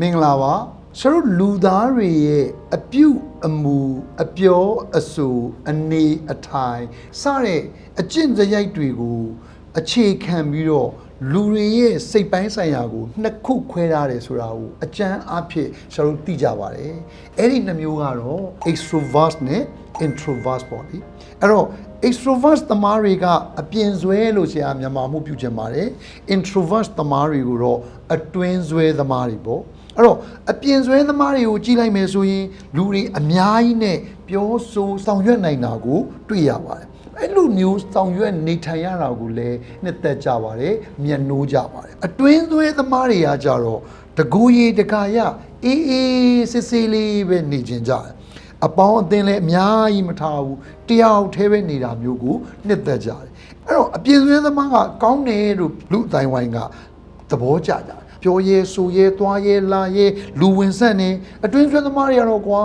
မင်္ဂလာပါဆရာတို့လူသားတွေရဲ့အပြုအမူအပြောအဆိုအနေအထိုင်စတဲ့အကျင့်စရိုက်တွေကိုအခြေခံပြီးတော့လူတွေရဲ့စိတ်ပိုင်းဆိုင်ရာကိုနှစ်ခုခွဲထားတယ်ဆိုတာကိုအကျမ်းအဖြစ်ဆရာတို့သိကြပါတယ်အဲ့ဒီနှမျိုးကတော့ extrovert နဲ့ introvert ပေါ့လေအဲ့တော့ extrovert သမားတွေကအပြင်ဆွဲလို့ဆရာမြန်မာမှုပြုချင်ပါတယ် introvert သမားတွေကိုတော့အတွင်းဆွဲသမားတွေပေါ့ အဲ့တော့အပြင်ဆွဲသမားတွေကိုကြည့်လိုက်မယ်ဆိုရင်လူတွေအများကြီးနဲ့ပြောဆိုဆောင်ရွက်နိုင်တာကို တွေ့ရပါတယ်အဲ့လိုမျိုးဆောင်ရွက်နေထိုင်ရတာကိုလည်းနှစ်သက်ကြပါတယ်မျက်နှိုးကြပါတယ်အတွင်းသွဲသမားတွေကကြတော့တကူရီတကာရအေးအေးစစ်စစ်လေးပဲနေကျင်ကြတယ်အပေါင်းအသင်းလည်းအများကြီးမထားဘူးတယောက်တည်းပဲနေတာမျိုးကိုနှစ်သက်ကြတယ်အဲ့တော့အပြင်သွဲသမားကကောင်းတယ်လို့လူအတိုင်းဝိုင်းကသဘောကျကြတယ် ပြောရဲဆိုရဲသွားရဲလာရဲလူဝင်ဆက်နေအတွင်းဆွဲသမားတွေကတော့ကွာ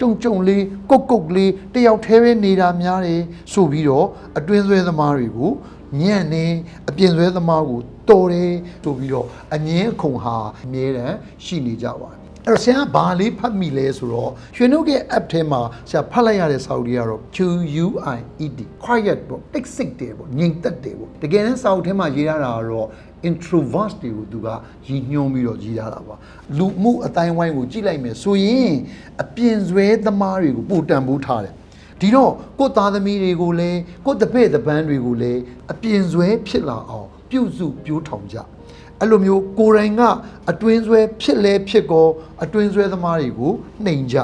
ကြုံကြုံလေးကုတ်ကုတ်လေးတယောက်တည်းပဲနေတာများတယ်ဆိုပြီးတော့အတွင်းဆွဲသမားတွေကိုညံ့နေအပြင်ဆွဲသမားကိုတော်တယ်ဆိုပြီးတော့အငင်းအခုံဟာအမြဲတမ်းရှိနေကြပါတယ်အဲ့တော့ဆရာကဘာလေးဖတ်မိလဲဆိုတော့ရွှေနှုတ်ရဲ့ app ထဲမှာဆရာဖတ်လိုက်ရတဲ့စာအုပ်တွေကတော့ Q U I E D quiet ပေါ့ exit တယ်ပေါ့ငြိမ်သက်တယ်ပေါ့တကယ်တမ်းစာအုပ်ထဲမှာရေးရတာကတော့ introvert တွေကိုသူကရည်ညွှန်းပြီးတော့ရေးရတာပါလူမှုအတိုင်းဝိုင်းကိုကြည့်လိုက်မယ်ဆိုရင်အပြင်ဆွဲသမားတွေကိုပိုတန်ဖိုးထားတယ်ဒီတော့ကိုယ့်သားသမီးတွေကိုလည်းကိုယ့်တပည့်တပန်းတွေကိုလည်းအပြင်ဆွဲဖြစ်လာအောင်ပြုစုပြိုးထောင်ကြအဲ့လိုမျိုးကိုယ်တိုင်ကအတွင်းဆွဲဖြစ်လဲဖြစ်ကောအတွင်းဆွဲသမားတွေကိုနှိမ်ကြ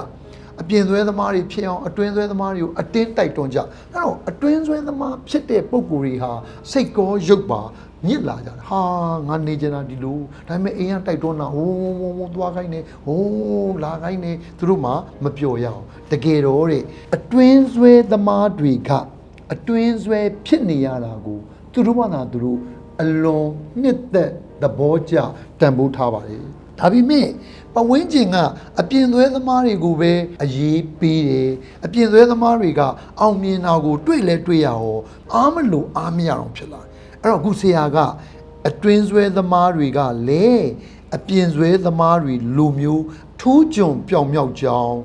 အပြင်ဆွဲသမားတွေဖြစ်အောင်အတွင်းဆွဲသမားတွေကိုအတင်းတိုက်တွန်းကြအဲ့တော့အတွင်းဆွဲသမားဖြစ်တဲ့ပုံကိုယ်တွေဟာစိတ်ကောရုပ်ပါ ညစ်လာကြတယ်ဟာငါနေကြတာဒီလိုဒါပေမဲ့အိမ်ကတိုက်တွန်းတာဝုန်းဝုန်းဝုန်းသွားခိုင်းနေဝုန်းလာခိုင်းနေသူတို့မှမပျော်ရအောင်တကယ်တော့တဲ့အတွင်းဆွဲသမားတွေကအတွင်းဆွဲဖြစ်နေရတာကိုသူတို့မှသာသူတို့အလွန်နှစ်သက်သဘောကျတန်ဖိုးထားပါတယ်ဒါပေမဲ့ပဝင်းကျင်ကအပြင်သွဲသမားတွေကိုပဲအရေးပေးတယ်အပြင်သွဲသမားတွေကအောင်မြင်တာကို တွေ့လဲတွေ့ရအောင်အားမလို့အားမရအောင်ဖြစ်လာတယ် အဲ့တော့အခုဆရာကအတွင်းဆွဲသမားတွေကလည်းအပြင်ဆွဲသမားတွေလိုမျိုးထူးချွန်ပြောင်မြောက်ကြောင်း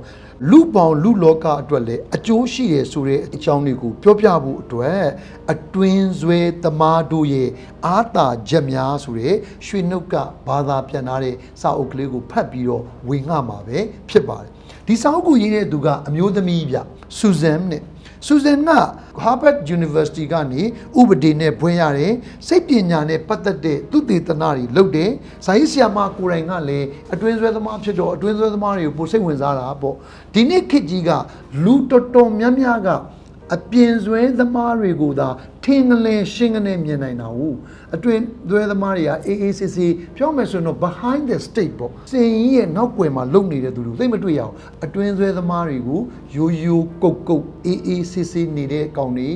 လူပေါင်းလူလောကအတွက်လည်းအကျိုးရှိတယ်ဆိုတဲ့အကြောင်းတွေကိုပြောပြဖို့အတွက်အတွင်းဆွဲသမားတို့ရဲ့အာသာချက်များဆိုတဲ့ရွှေနှုတ်ကဘာသာပြန်ထားတဲ့စာအုပ်ကလေးကိုဖတ်ပြီးတော့ဝင်ငှမှာပဲဖြစ်ပါတယ်ဒီစာအုပ်ကိုရေးတဲ့သူကအမျိုးသမီးပြဆူဇန်နဲ့ ဆူဇန်က Harvard University ကနေဥပဒေနဲ့ဘွဲရတယ်စိတ်ပညာနဲ့ပတ်သက်တဲ့သူတေသနတွေလုပ်တယ်ဇာယီဆီယာမကိုယ်တိုင်ကလည်းအတွင်းဆွဲသမားဖြစ်တော့အတွင်းဆွဲသမားတွေကိုပိုစိတ်ဝင်စားတာပေါ့ဒီနေ့ခေတ်ကြီးကလူတော်တော်များများက အပြင်ဆွဲသမားတွေကိုသာထင်းကလေးရှင်းကနေမြင်နိုင်တာဟုတ်အတွင်းသွဲသမားတွေက AACC ပြောမယ်ဆိုရင်တော့ behind the state ပေါ့စင်ကြီးရဲ့နောက်ွယ်မှာလုံနေတဲ့သူတွေသိမတွေ့ရအောင်အတွင်းသွဲသမားတွေကိုရိုးရိုးကုတ်ကုတ် AACC နေတဲ့ကောင်တွေ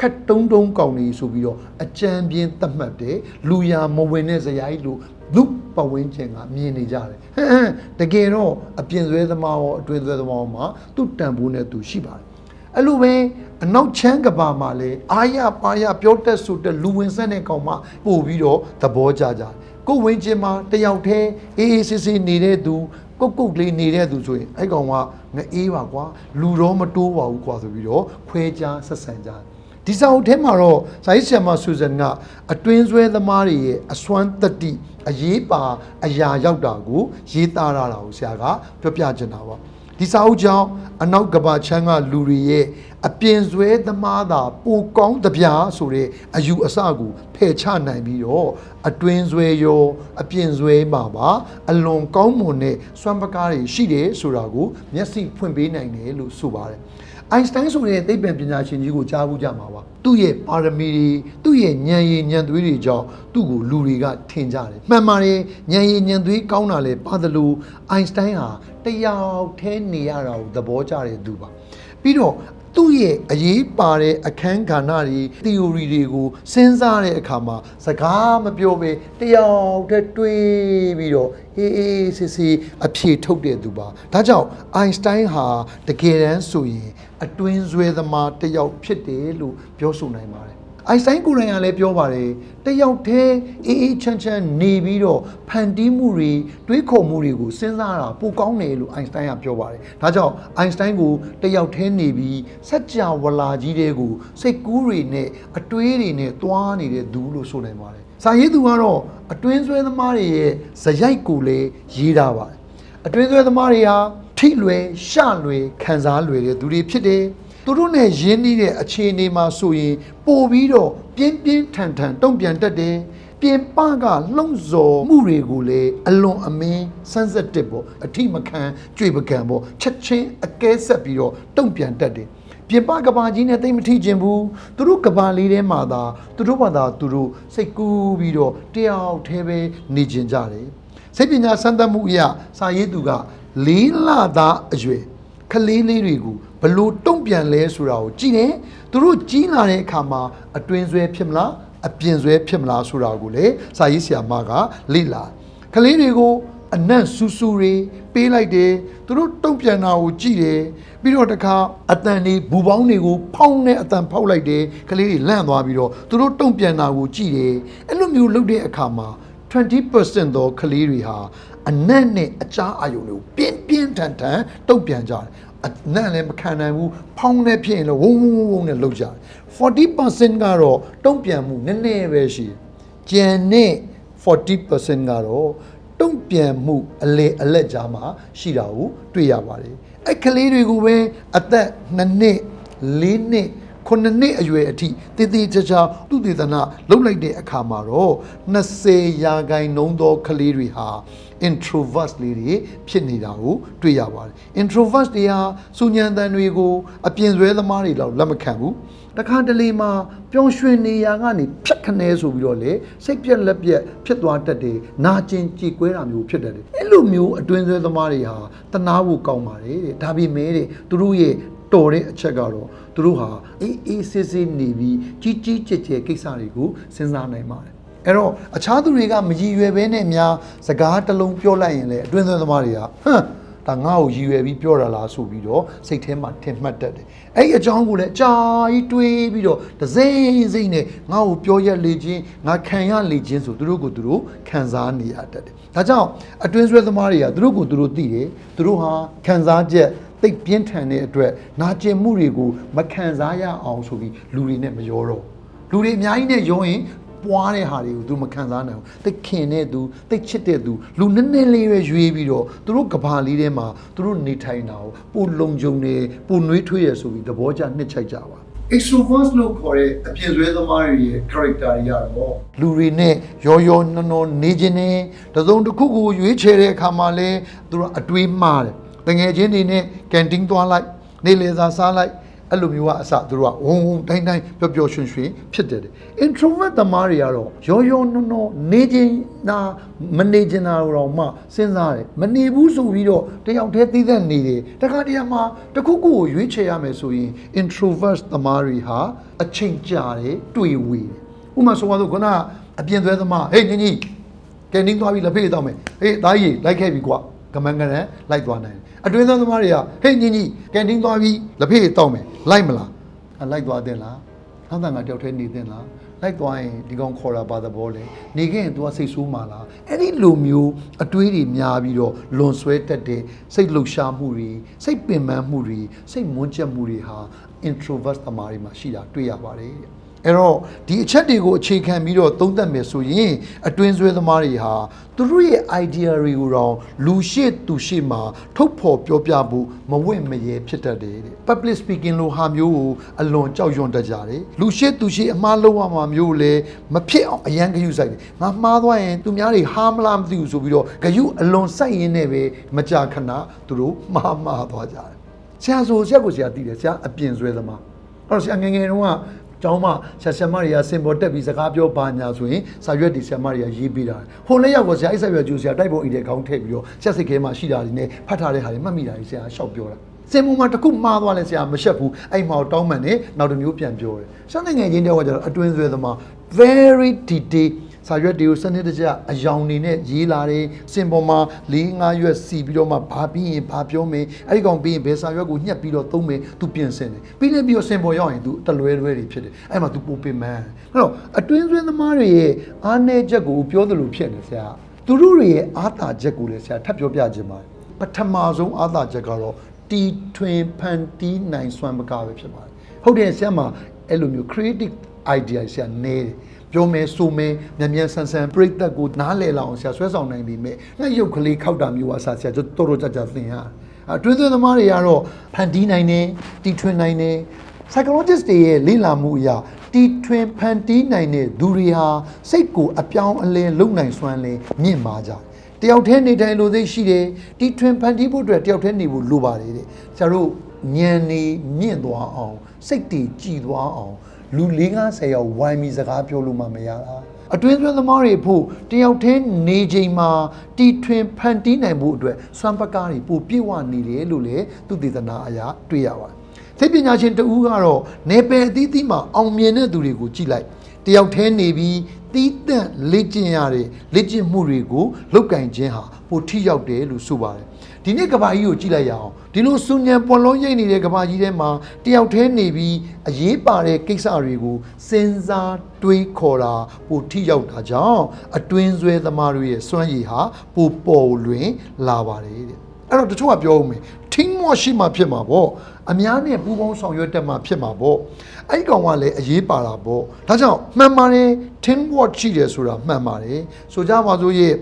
ခတ်တုံးတုံးကောင်တွေဆိုပြီးတော့အကြံပြင်းသတ်မှတ်တယ်လူရမဝင်တဲ့ဇယားကြီးလို့လူပဝင်းချင်ကမြင်နေကြတယ်ဟမ်တကယ်တော့အပြင်သွဲသမားရောအတွင်းသွဲသမားရောမှာသူ့တန်ဖိုးနဲ့သူရှိပါတယ် အဲ့လိုပဲအနောက်ချမ်းကဘာမှာလဲအာရပါရပြောတတ်ဆိုတဲ့လူဝင်ဆက်တဲ့ကောင်မှပို့ပြီးတော့သဘောကျကြတယ်ကိုယ်ဝင်ချင်းမှာတယောက်တည်းအေးအေးဆေးဆေးနေတဲ့သူကုတ်ကုတ်လေးနေတဲ့သူဆိုရင်အဲ့ကောင်ကငအေးပါကွာလူတော့မတိုးပါဘူးကွာဆိုပြီးတော့ခွဲခြားဆက်ဆံကြတယ်ဒီစာအုပ်ထဲမှာတော့ဇာတ်ဆရာမဆူဇန်ကအတွင်းဆွဲသမားတွေရဲ့အစွမ်းတတိအရေးပါအရာရောက်တာကိုရေးသားရတာကိုဆရာကပြောပြချင်တာပါ ဒီစာအုပ်ကြောင့်အနောက်ကဘာချမ်းကလူတွေရဲ့အပြင်ဆွဲသမားသာပိုကောင်းတပြားဆိုတဲ့အယူအဆကိုဖယ်ချနိုင်ပြီးတော့အတွင်းဆွဲရောအပြင်ဆွဲမှာပါအလွန်ကောင်းမွန်တဲ့စွမ်းပကားတွေရှိတယ်ဆိုတာကိုမျက်စိဖွင့်ပေးနိုင်တယ်လို့ဆိုပါတယ် အိုင်စတိုင်းဆိုတဲ့သိပ္ပံပညာရှင်ကြီးကိုကြားဘူးကြမှာပါသူ့ရဲ့ပါရမီတွေသူ့ရဲ့ဉာဏ်ရည်ဉာဏ်သွေးတွေကြောင့်သူ့ကိုလူတွေကထင်ကြတယ်မှန်ပါတယ်ဉာဏ်ရည်ဉာဏ်သွေးကောင်းတာလေပါသလိုအိုင်စတိုင်းဟာတယောက်တည်းနေရတာကိုသဘောကျတဲ့သူပါပြီးတော့ သူ့ရဲ့အရေးပါတဲ့အခန်းကဏ္ဍတွေ theory တွေကိုစဉ်းစားတဲ့အခါမှာစကားမပြောဘဲတယောက်တည်းတွေးပြီးတော့အေးအေးဆေးဆေးအဖြေထုတ်တဲ့သူပါဒါကြောင့်အိုင်စတိုင်းဟာတကယ်တမ်းဆိုရင်အတွင်းဆွဲသမားတစ်ယောက်ဖြစ်တယ်လို့ပြောဆိုနိုင်ပါတယ် အိုင်စတိုင်းကိုယ်တိုင်ကလည်းပြောပါတယ်တယောက်တည်းအေးအေးချမ်းချမ်းနေပြီးတော့ဖန်တီးမှုတွေတွေးခေါ်မှုတွေကိုစဉ်းစားတာပိုကောင်းတယ်လို့အိုင်စတိုင်းကပြောပါတယ်ဒါကြောင့်အိုင်စတိုင်းကိုတယောက်တည်းနေပြီးစัจ java လာကြီးတွေကိုစိတ်ကူးတွေနဲ့အတွေးတွေနဲ့တွားနေတဲ့သူလို့ဆိုနိုင်ပါတယ်စာရေးသူကတော့အတွင်းဆွဲသမားတွေရဲ့ဇယိုက်ကိုလည်းရေးတာပါတယ်အတွင်းဆွဲသမားတွေဟာထိလွယ်ရှလွယ်ခံစားလွယ်တဲ့သူတွေဖြစ်တယ် သူတို့နဲ့ရင်းနှီးတဲ့အခြေအနေမှာဆိုရင်ပို့ပြီးတော့ပြင်းပြင်းထန်ထန်တုံ့ပြန်တတ်တယ်ပြင်ပကလှုံ့ဆော်မှုတွေကိုလည်းအလွန်အမင်း sensitive ပေါ့အထိမခံကြွေပကံပေါ့ချက်ချင်းအကဲဆက်ပြီးတော့တုံ့ပြန်တတ်တယ်ပြင်ပကဘာကြီးနဲ့တိတ်မထိခြင်းဘူးသူတို့ကဘာလေးထဲမှာသာသူတို့ဘာသာသူတို့စိတ်ကူးပြီးတော့တယောက်တည်းပဲနေကျင်ကြတယ်စိတ်ပညာစမ်းသပ်မှုအရာစာရေးသူကလေးလသားအရွယ်ကလေးလေးတွေကို ဘလို့တုံ့ပြန်လဲဆိုတာကိုကြည့်တယ်သူတို့ကြီးလာတဲ့အခါမှာအတွင်းဆွဲဖြစ်မလားအပြင်ဆွဲဖြစ်မလားဆိုတာကိုလေစာရေးဆရာမကလေ့လာကလေးတွေကိုအနံ့ဆူဆူတွေပေးလိုက်တယ်သူတို့တုံ့ပြန်တာကိုကြည့်တယ်ပြီးတော့တခါအတန်တွေဘူပေါင်းတွေကိုဖောင်းတဲ့အတန်ဖောက်လိုက်တယ်ကလေးတွေလန့်သွားပြီးတော့သူတို့တုံ့ပြန်တာကိုကြည့်တယ်အဲ့လိုမျိုးလုပ်တဲ့အခါမှာ20%သောကလေးတွေဟာအနံ့နဲ့အကြားအာယုံတွေကိုပြင်းပြင်းထန်ထန်တုံ့ပြန်ကြတယ် အနံ့လည်းမခံနိုင်ဘူးဖောင်းနဲ့ဖြစ်ရင်လည်းဝုန်းဝုန်းဝုန်းနဲ့လုပ်ကြတယ်40%ကတော့တုံ့ပြန်မှုနည်းနည်းပဲရှိတယ်ကျန်တဲ့40%ကတော့တုံ့ပြန်မှုအလေအလက်ကြားမှာရှိတာကိုတွေ့ရပါတယ်အဲ့ကလေးတွေကိုပဲအသက်2နှစ်4နှစ်ခုနှစ်နှစ်အရွယ်အထိတည်တည်ချာချာသူတည်သနာလှုပ်လိုက်တဲ့အခါမှာတော့20ရာခိုင်နှုန်းသောကလေးတွေဟာ introvert လေးတွေဖြစ်နေတာကိုတွေ့ရပါတယ် introvert တွေဟာစူညံတန်တွေကိုအပြင်ဆွဲသမားတွေလောက်လက်မခံဘူးတခါတလေမှာပျော်ရွှင်နေရာကနေဖြတ်ခနဲဆိုပြီးတော့လေစိတ်ပြက်လက်ပြက်ဖြစ်သွားတတ်တယ်နာကျင်ကြေကွဲတာမျိုးဖြစ်တတ်တယ်အဲ့လိုမျိုးအတွင်းဆွဲသမားတွေဟာတနာဖို့ကောင်းပါတယ်တဲ့ဒါပေမဲ့တဲ့သူတို့ရဲ့တော်တဲ့အချက်ကတော့သူတို့ဟာအေးအေးဆေးဆေးနေပြီးကြီးကြီးကျယ်ကျယ်ကိစ္စတွေကိုစဉ်းစားနိုင်ပါတယ် အဲ့တော့အခြားသူတွေကမရည်ရွယ်ဘဲနဲ့များစကားတစ်လုံးပြောလိုက်ရင်လေအတွင်းသွင်းသမားတွေကဟမ်ဒါငါ့ကိုရည်ရွယ်ပြီးပြောတာလားဆိုပြီးတော့စိတ်ထဲမှာထင်မှတ်တတ်တယ်အဲ့ဒီအကြောင်းကိုလည်းအကြာကြီးတွေးပြီးတော့ဒစိမ့်စိမ့်နဲ့ငါ့ကိုပြောရက်လေခြင်းငါခံရလေခြင်းဆိုသူတို့ကိုသူတို့ခံစားနေရတတ်တယ်ဒါကြောင့်အတွင်းဆွဲသမားတွေကသူတို့ကိုသူတို့သိတယ်သူတို့ဟာခံစားချက်သိပ်ပြင်းထန်တဲ့အတွက်နာကျင်မှုတွေကိုမခံစားရအောင်ဆိုပြီးလူတွေနဲ့မရောတော့လူတွေအများကြီးနဲ့ရောရင် ပွားတဲ့ဟာတွေကိုသူမခံစားနိုင်ဘူးသိပ်ခင်တဲ့သူသိပ်ချစ်တဲ့သူလူနည်းနည်းလေးပဲရွေးပြီးတော့သူတို့ကဘာလေးထဲမှာသူတို့နေထိုင်တာကိုပိုလုံခြုံနေပိုနှွေးထွေးရဆိုပြီးသဘောကျနှစ်ချိုက်ကြပါ extrovert လို့ခေါ်တဲ့အပြင်ဆွဲသမားတွေရဲ့ character တွေကတော့လူတွေနဲ့ရောရောနှောနှောနေခြင်းနဲ့တစုံတစ်ခုကိုရွေးချယ်တဲ့အခါမှာလဲသူတို့အတွေးမှားတယ်တငယ်ချင်းတွေနဲ့ကန်တင်းသွားလိုက်နေလေသာစားလိုက် အဲ့လိုမျိုးကအစသူတို့ကဝုံဝုံတိုင်းတိုင်းပျော်ပျော်ရွှင်ရွှင်ဖြစ်တယ် introvert သမားတွေကတော့ရောရောနှောနှောနေခြင်းနာမနေခြင်းနာတော့မှစဉ်းစားတယ်မနေဘူးဆိုပြီးတော့တယောက်တည်းသိသက်နေတယ်တခါတည်းမှာတစ်ခုခုကိုရွေးချယ်ရမယ်ဆိုရင် introvert သမားတွေဟာအချိန်ကြာတယ်တွေ့ဝေတယ်ဥပမာဆိုပါတော့ခုနကအပြင်သွဲသမားဟေးညင်ကြီးကဲနင်းသွားပြီလက်ဖေးတော့မယ်ဟေးသားကြီးလိုက်ခဲ့ပြီကွာ ကမန်ကရန်လိုက်သွားနိုင်တယ်အတွင်းသားသမားတွေကဟေးညင်ကြီးကန်တင်းသွားပြီးလက်ဖေးတောက်မယ်လိုက်မလားအလိုက်သွားတဲ့လားနောက်တန်ကတယောက်တည်းနေတဲ့လားလိုက်သွားရင်ဒီကောင်ခေါ်တာပါသဘောလေနေခဲ့ရင် तू ကစိတ်ဆိုးမှလားအဲ့ဒီလိုမျိုးအတွေးတွေများပြီးတော့လွန်ဆွဲတတ်တဲ့စိတ်လှုပ်ရှားမှုတွေစိတ်ပင်ပန်းမှုတွေစိတ်မွန်းကျက်မှုတွေဟာ introvert သမားတွေမှာရှိတာတွေ့ရပါတယ်တဲ့ အဲ့တော့ဒီအချက်တွေကိုအခြေခံပြီးတော့သုံးသပ်မယ်ဆိုရင်အတွင်းဆွဲသမားတွေဟာသူတို့ရဲ့ idea တွေကိုတော့လူရှိသူရှိမှာထုတ်ဖော်ပြောပြဖို့မဝင့်မရဲဖြစ်တတ်တယ်တဲ့ public speaking လိုဟာမျိုးကိုအလွန်ကြောက်ရွံ့တတ်ကြတယ်လူရှိသူရှိအမှားလုံးဝမှာမျိုးလည်းမဖြစ်အောင်အရန်ဂယုစိုက်တယ်ငါမှားသွားရင်သူများတွေဟာမလားမသိဘူးဆိုပြီးတော့ဂယုအလွန်စိုက်ရင်းနဲ့ပဲမကြာခဏသူတို့မှားမှားသွားကြတယ်ဆရာဆိုဆရာကိုဆရာသိတယ်ဆရာအပြင်ဆွဲသမားအဲ့တော့ဆရာငယ်ငယ်တုန်းက ကျောင်းမှာဆရာဆရာမတွေကစင်ပေါ်တက်ပြီးစကားပြောပါညာဆိုရင်စာရွက်တွေဆရာမတွေကရေးပေးတာဟိုလည်းရောက်တော့ဆရာအိတ်ဆက်ရွက်ကျူဆရာတိုက်ပုံအိတ်တဲ့ခေါင်းထည့်ပြီးတော့ဆရာစိတ်ခဲမှာရှိတာတွေနဲ့ဖတ်ထားတဲ့ဟာတွေမှတ်မိတာတွေဆရာရှောက်ပြောတာစင်ပေါ်မှာတစ်ခုမှားသွားလဲဆရာမရှက်ဘူးအဲ့မှာတောင်းမှန်နေနောက်တစ်မျိုးပြန်ပြောတယ်ဆရာနိုင်ငံချင်းတယောက်ကကျတော့အတွင်းဆွဲသမား very detail စာရွက်တွေကိုစနစ်တကျအယောင်နေနဲ့ရေးလာတယ်စင်ပေါ်မှာ၄၅ရွက်စီပြီးတော့မှဘာပြီးရင်ဘာပြောမယ်အဲ့ဒီကောင်ပြီးရင်ဘယ်စာရွက်ကိုညှက်ပြီးတော့သုံးမယ်သူပြင်ဆင်တယ်ပြီးနေပြီးတော့စင်ပေါ်ရောက်ရင်သူတလွဲလွဲတွေဖြစ်တယ်အဲ့မှာသူပိုပင်မန်းအဲ့တော့အတွင်းသွင်းသမားတွေရဲ့အားနည်းချက်ကိုပြောသလိုဖြစ်နေဆရာသူတို့တွေရဲ့အားသာချက်ကိုလည်းဆရာထပ်ပြောပြခြင်းပါတယ်ပထမဆုံးအားသာချက်ကတော့တီထွင်ဖန်တီးနိုင်စွမ်းပကားပဲဖြစ်ပါတယ်ဟုတ်တယ်ဆရာမအဲ့လိုမျိုး creative idea ဆရာနေတယ် ပြောမယ်ဆိုမယ်မြန်မြန်ဆန်ဆန်ပြိတ္တကိုနားလည်လောက်အောင်ဆရာဆွဲဆောင်နိုင်ပြီမဲ့ငါရုပ်ကလေးခောက်တာမျိုးပါဆရာဆရာတော်တော်ကြကြသင်ရတယ်အတွင်းသွင်းသမားတွေကတော့ဖန်တီးနိုင်တယ်တီထွင်နိုင်တယ် psychologist တွေရဲ့လေ့လာမှုအရာတီထွင်ဖန်တီးနိုင်တဲ့သူတွေဟာစိတ်ကိုအပြောင်းအလဲလုပ်နိုင်စွမ်းလဲမြင့်မာကြတယ်တယောက်တည်းနေထိုင်လို့သိရှိတယ်တီထွင်ဖန်တီးဖို့အတွက်တယောက်တည်းနေဖို့လိုပါတယ်တဲ့ဆရာတို့ဉာဏ်နေမြင့်သွားအောင်စိတ်တည်ကြည်သွားအောင် လူ50ယောက်ဝိုင်းပြီးစကားပြောလို့မှမရတာအတွင်းသွင်းသမားတွေဖို့တယောက်တည်းနေချိန်မှာတီထွင်ဖန်တီးနိုင်ဖို့အတွက်စွမ်းပကားတွေပိုပြည့်ဝနေတယ်လို့လေသူတည်တနာအရာတွေ့ရပါတယ်သိပ္ပညာရှင်တဦးကတော့နေပယ်အသီးသီးမှာအောင်မြင်တဲ့သူတွေကိုကြည့်လိုက်တယောက်တည်းနေပြီးတီးတန့်လေ့ကျင့်ရတဲ့လေ့ကျင့်မှုတွေကိုလောက်ကင်ခြင်းဟာပိုထိရောက်တယ်လို့ဆိုပါတယ်ဒီနေ့ကဘာကြီးကိုကြည့်လိုက်ရအောင် ဒီလိုစူညံပွန်လုံးရိပ်နေတဲ့ကဘာကြီးထဲမှာတယောက်တည်းနေပြီးအရေးပါတဲ့ကိစ္စတွေကိုစဉ်းစားတွေးခေါ်တာပိုထိရောက်တာကြောင့်အတွင်းဆွဲသမားတွေရဲ့စွမ်းရည်ဟာပိုပေါ်လွင်လာပါတယ်တဲ့အဲ့တော့တချို့ကပြောဦးမယ် team work ရှိမှဖြစ်မှာပေါ့အများနဲ့ပူးပေါင်းဆောင်ရွက်တတ်မှဖြစ်မှာပေါ့အဲ့ဒီကောင်ကလည်းအရေးပါတာပေါ့ဒါကြောင့်မှန်ပါတယ် team work ရှိတယ်ဆိုတာမှန်ပါတယ်ဆိုကြပါစို့ရဲ့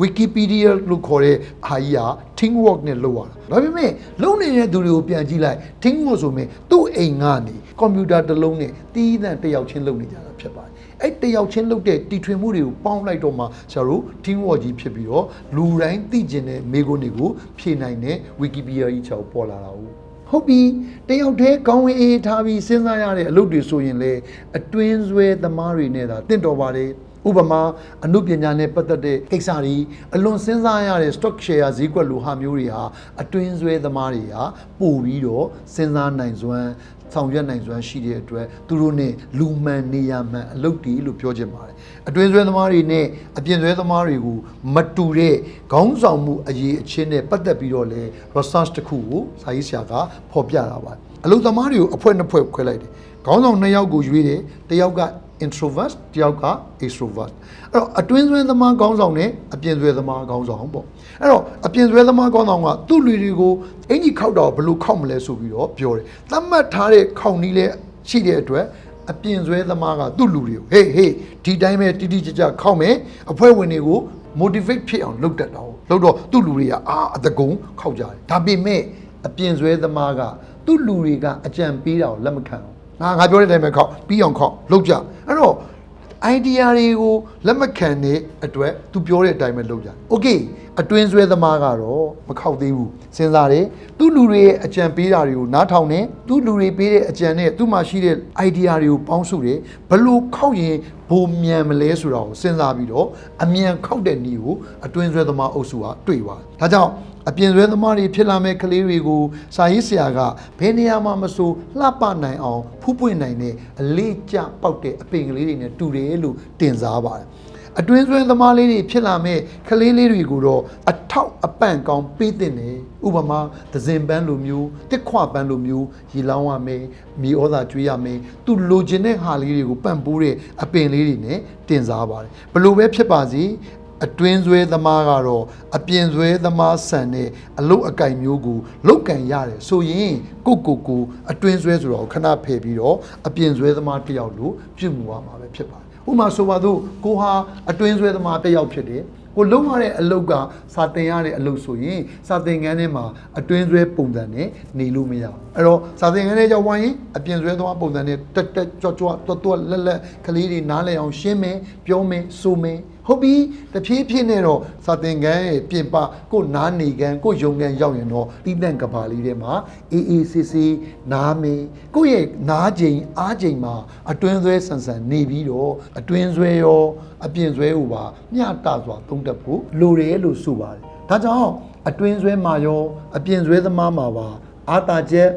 Wikipedia လို့ခေါ်တဲ့ဟာကြီးဟာ team work နဲ့လုပ်ရတာဒါပေမဲ့လုပ်နေတဲ့သူတွေကိုပြန်ကြည့်လိုက် team work ဆိုရင်သူ့အိမ်ကနေကွန်ပျူတာတစ်လုံးနဲ့တီးသန့်တစ်ယောက်ချင်းလုပ်နေကြတာဖြစ်ပါတယ် အဲ့တယောက်ချင်းလုပ်တဲ့တီထွင်မှုတွေကိုပေါင်းလိုက်တော့မှဆရာတို့ team work ကြီးဖြစ်ပြီးတော့လူတိုင်းသိကျင်တဲ့မိကိုတွေကိုဖြည့်နိုင်တဲ့ Wikipedia ကြီးချောက်ပေါ်လာတာဟုတ်ဟုတ်ပြီတယောက်တည်းကောင်းဝင်အေးထားပြီးစဉ်းစားရတဲ့အလုပ်တွေဆိုရင်လေအတွင်းဆွဲသမားတွေနဲ့သာတင့်တော်ပါတယ် ဥပမာအမှုပညာနဲ့ပတ်သက်တဲ့ကိစ္စတွေအလွန်စဉ်းစားရတဲ့ stock share ဈေးကွက်လိုဟာမျိုးတွေဟာအတွင်းဆွဲသမားတွေဟာပို့ပြီးတော့စဉ်းစားနိုင်စွမ်းဆောင်ရွက်နိုင်စွမ်းရှိတဲ့အတွက်သူတို့ ਨੇ လူမှန်နေရမှန်အလုပ်တီလို့ပြောချင်ပါတယ်အတွင်းဆွဲသမားတွေနဲ့အပြင်ဆွဲသမားတွေကိုမတူတဲ့ခေါင်းဆောင်မှုအရေးအချင်းနဲ့ပတ်သက်ပြီးတော့လေ research တစ်ခုကိုစာရေးဆရာကဖော်ပြတာပါအလုပ်သမားတွေကိုအဖွဲနှစ်ဖွဲခွဲလိုက်တယ်ခေါင်းဆောင်နှစ်ယောက်ကိုရွေးတယ်တစ်ယောက်က introvert တယောက်က extrovert အဲ့တော့အတွင်းဆွဲသမားခေါင်းဆောင်နဲ့အပြင်ဆွဲသမားခေါင်းဆောင်ပေါ့အဲ့တော့အပြင်ဆွဲသမားခေါင်းဆောင်ကသူ့လူတွေကိုအင်ကြီးခောက်တော့ဘယ်လိုခောက်မလဲဆိုပြီးတော့ပြောတယ်သတ်မှတ်ထားတဲ့ခောက်နီးလဲရှိတဲ့အတွက်အပြင်ဆွဲသမားကသူ့လူတွေကိုဟေးဟေးဒီတိုင်းပဲတိတိကျကျခောက်မယ်အဖွဲ့ဝင်တွေကို motivate ဖြစ်အောင်လုပ်တတ်တာဟုတ်လုပ်တော့သူ့လူတွေကအာအတကုံခောက်ကြတယ်ဒါပေမဲ့အပြင်ဆွဲသမားကသူ့လူတွေကအကြံပေးတာကိုလက်မခံဘူး ငါငါပြောတဲ့အတိုင်းပဲခောက်ပြီးအောင်ခောက်လုပ်ကြအဲ့တော့ idea တွေကိုလက်မခံတဲ့အတွက်သူပြောတဲ့အတိုင်းပဲလုပ်ကြတယ်။ Okay အတွင်းဆွဲသမားကတော့မခောက်သေးဘူးစဉ်းစားတယ်သူ့လူတွေရဲ့အကြံပေးတာတွေကိုနားထောင်တယ်သူ့လူတွေပေးတဲ့အကြံနဲ့သူ့မှာရှိတဲ့ idea တွေကိုပေါင်းစုတယ်ဘလို့ခောက်ရင်ဘိုမြန်မလဲဆိုတာကိုစဉ်းစားပြီးတော့အမြန်ခောက်တဲ့နည်းကိုအတွင်းဆွဲသမားအုပ်စုကတွေ့ပါတယ်။ဒါကြောင့် အပြင်ဆွဲသမားတွေဖြစ်လာမဲ့ကလေးတွေကိုစာရေးဆရာကဘယ်နေရာမှာမဆိုလှပနိုင်အောင်ဖူးပွင့်နိုင်တဲ့အလေးကျပေါက်တဲ့အပင်ကလေးတွေနဲ့တူတယ်လို့တင်စားပါတယ်အတွင်းဆွဲသမားလေးတွေဖြစ်လာမဲ့ကလေးလေးတွေကိုတော့အထောက်အပံ့ကောင်းပေးတဲ့နေဥပမာသဇင်ပန်းလိုမျိုးတစ်ခွပန်းလိုမျိုးရေလောင်းရမယ်မြေဩသာကျွေးရမယ်သူလိုချင်တဲ့ဟာလေးတွေကိုပံ့ပိုးတဲ့အပင်လေးတွေနဲ့တင်စားပါတယ်ဘလို့ပဲဖြစ်ပါစေ အတွင်းဆွဲသမားကတော့အပြင်ဆွဲသမားဆန်တဲ့အလုတ်အကင်မျိုးကိုလုတ်ကန်ရတယ်ဆိုရင်ကိုကိုကိုအတွင်းဆွဲဆိုတော့ခဏဖယ်ပြီးတော့အပြင်ဆွဲသမားတစ်ယောက်လိုပြုမှုရမှာပဲဖြစ်ပါတယ်ဥပမာဆိုပါတော့ကိုဟာအတွင်းဆွဲသမားတစ်ယောက်ဖြစ်တယ်ကိုလုံးရတဲ့အလုတ်ကစာတင်ရတဲ့အလုတ်ဆိုရင်စာတင်ခန်းထဲမှာအတွင်းဆွဲပုံစံနဲ့နေလို့မရဘူးအဲ့တော့စာတင်ခန်းထဲရောက်သွားရင်အပြင်ဆွဲသွားပုံစံနဲ့တက်တက်ကြွကြွတွတ်တွတ်လက်လက်ကလေးတွေနားလည်အောင်ရှင်းမယ်ပြောမယ်ဆိုမယ် ဟုတ်ပြီတဖြည်းဖြည်းနဲ့တော့စာသင်ခန်းရဲ့ပြင်ပကိုနားနေကန်ကိုယုံကန်ရောက်ရင်တော့တီးတန့်ကဘာလေးထဲမှာအေးအေးဆေးဆေးနားမေးကိုရဲ့နားချိန်အားချိန်မှာအတွင်းဆွဲဆန်ဆန်နေပြီးတော့အတွင်းဆွဲရောအပြင်ဆွဲကိုပါမျှတစွာသုံးတတ်ဖို့လိုတယ်လို့ဆိုပါတယ်ဒါကြောင့်အတွင်းဆွဲမှာရောအပြင်ဆွဲသမားမှာပါအာတာချက်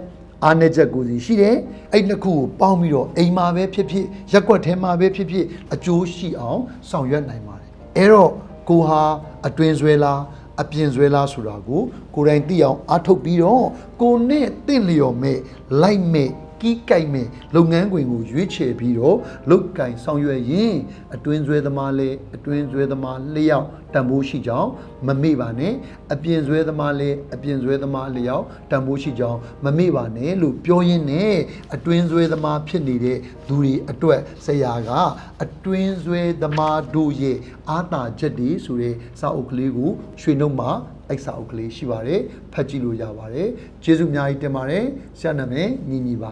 အားနည်းချက်ကိုယ်စီရှိတယ်အဲ့နှစ်ခုကိုပေါင်းပြီးတော့အိမ်မှာပဲဖြစ်ဖြစ်ရက်ကွက်ထဲမှာပဲဖြစ်ဖြစ်အကျိုးရှိအောင်ဆောင်ရွက်နိုင်ပါတယ် အဲ့တော့ကိုဟာအတွင်ဆွဲလားအပြင်ဆွဲလားဆိုတာကိုကိုယ်တိုင်သိအောင်အားထုတ်ပြီးတော့ကိုနဲ့တင့်လျော်မဲ့လိုက်မဲ့ ကီးကြိုက်မဲ့လုပ်ငန်းခွင်ကိုရွေးချယ်ပြီးတော့လုပ်ကင်ဆောင်ရွက်ရင်အတွင်းဆွဲသမားလေးအတွင်းဆွဲသမားလျောက်တန်ဖိုးရှိကြောင်းမမေ့ပါနဲ့အပြင်ဆွဲသမားလေးအပြင်ဆွဲသမားလျောက်တန်ဖိုးရှိကြောင်းမမေ့ပါနဲ့လို့ပြောရင်းနဲ့အတွင်းဆွဲသမားဖြစ်နေတဲ့သူတွေအတွက်ဆရာကအတွင်းဆွဲသမားတို့ရဲ့အာသာချက်တွေဆိုတဲ့စာအုပ်ကလေးကိုရွှေနှုတ်မှာအိုက်စာအုပ်ကလေးရှိပါတယ်ဖတ်ကြည့်လို့ရပါတယ်ကျေးဇူးအများကြီးတင်ပါတယ်ဆရာနာမည်ညီညီပါ